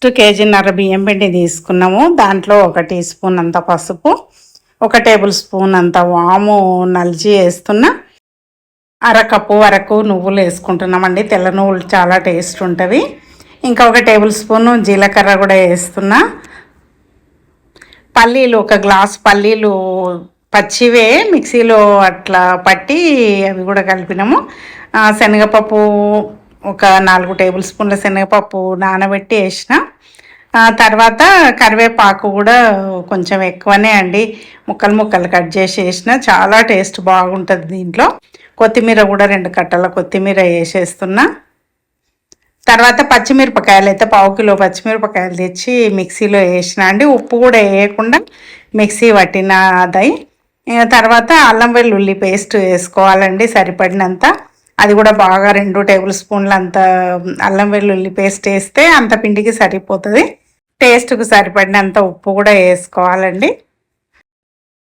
First కేజీన్నర బియ్యం పిండి తీసుకున్నాము. దాంట్లో ఒక టీ స్పూన్ అంత పసుపు ఒక టేబుల్ స్పూన్ అంత వాము నలిచి వేస్తున్నా. అరకప్పు వరకు నువ్వులు వేసుకుంటున్నామండి. తెల్ల నువ్వులు చాలా టేస్ట్ ఉంటుంది. ఇంకా ఒక టేబుల్ స్పూన్ జీలకర్ర కూడా వేస్తున్నా. పల్లీలు ఒక గ్లాస్ పల్లీలు పచ్చివే మిక్సీలో అట్లా పట్టి అవి కూడా కలిపినాము. శనగపప్పు ఒక నాలుగు టేబుల్ స్పూన్ల శనగపప్పు నానబెట్టి వేసిన. తర్వాత కరివేపాకు కూడా కొంచెం ఎక్కువనే అండి. ముక్కలు ముక్కలు కట్ చేసి వేసిన చాలా టేస్ట్ బాగుంటుంది దీంట్లో. కొత్తిమీర కూడా రెండు కట్టల కొత్తిమీర వేసేస్తున్నా. తర్వాత పచ్చిమిరపకాయలు అయితే పావు కిలో పచ్చిమిరపకాయలు తెచ్చి మిక్సీలో వేసిన అండి. ఉప్పు కూడా వేయకుండా మిక్సీ పట్టిన అదై తర్వాత అల్లం వెల్లుల్లి పేస్ట్ వేసుకోవాలండి సరిపడినంత. అది కూడా బాగా రెండు టేబుల్ స్పూన్లు అంత అల్లం వెల్లుల్లి పేస్ట్ వేస్తే అంత పిండికి సరిపోతుంది. టేస్ట్కు సరిపడినంత ఉప్పు కూడా వేసుకోవాలండి.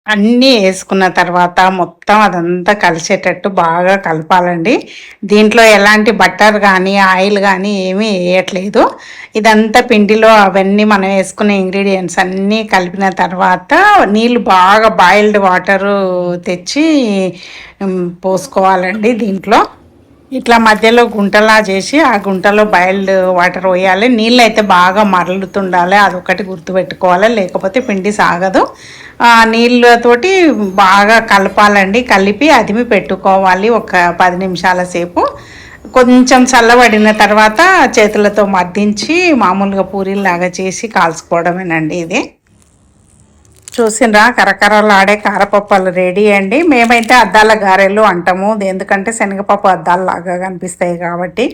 అన్నీ వేసుకున్న తర్వాత మొత్తం అదంతా కలిసేటట్టు బాగా కలపాలండి. దీంట్లో ఎలాంటి బట్టర్ కానీ ఆయిల్ కానీ ఏమీ వేయట్లేదు. ఇదంతా పిండిలో అవన్నీ మనం వేసుకునే ఇంగ్రీడియంట్స్ అన్నీ కలిపిన తర్వాత నీళ్ళు బాగా బాయిల్డ్ వాటరు తెచ్చి పోసుకోవాలండి దీంట్లో. ఇట్లా మధ్యలో గుంటలా చేసి ఆ గుంటలో బాయిల్డ్ వాటర్ పోయాలి. నీళ్ళు అయితే బాగా మరలుతుండాలి. అదొకటి గుర్తుపెట్టుకోవాలి. లేకపోతే పిండి సాగదు. ఆ నీళ్ళతోటి బాగా కలపాలండి. కలిపి అదిమి పెట్టుకోవాలి ఒక పది నిమిషాల సేపు. కొంచెం చల్లబడిన తర్వాత చేతులతో మద్దించి మామూలుగా పూరీలాగా చేసి కాల్చుకోవడమేనండి ఇది. చూసిండ్రా కరకరలాడే కారపప్పాలు రెడీ అండి. మేమైతే అద్దాల గారెలు అంటాము. ఎందుకంటే శనగపప్పు అద్దాలలాగా కనిపిస్తాయి కాబట్టి.